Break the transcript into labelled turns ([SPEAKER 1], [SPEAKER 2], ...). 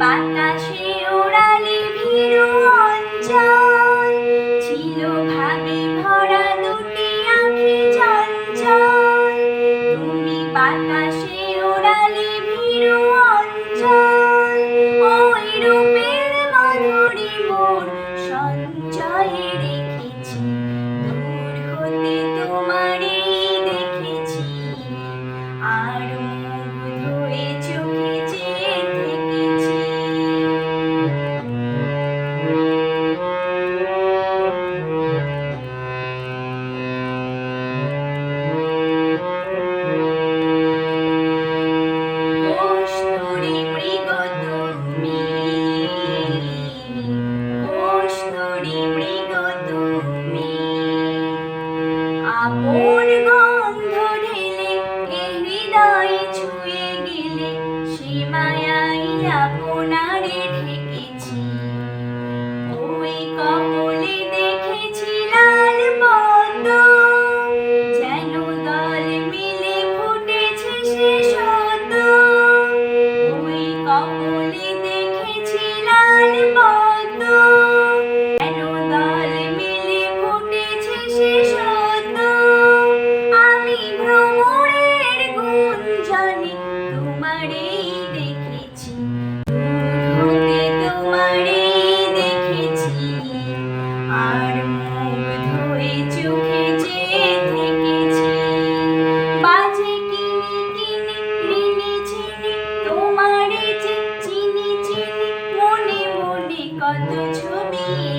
[SPEAKER 1] বাতাসে ওড়ালে ভিড় অঞ্চল। ছিল ভাবে ভরা দুটি আঁখি চঞ্চল। তুমি বাতাসে ওড়ালে ভিড় অঞ্চল। ওই রূপের মধুরী মোর সঞ্চয়ে ছুঁয়ে গেলে সে মায়াই আপনার কত ছবি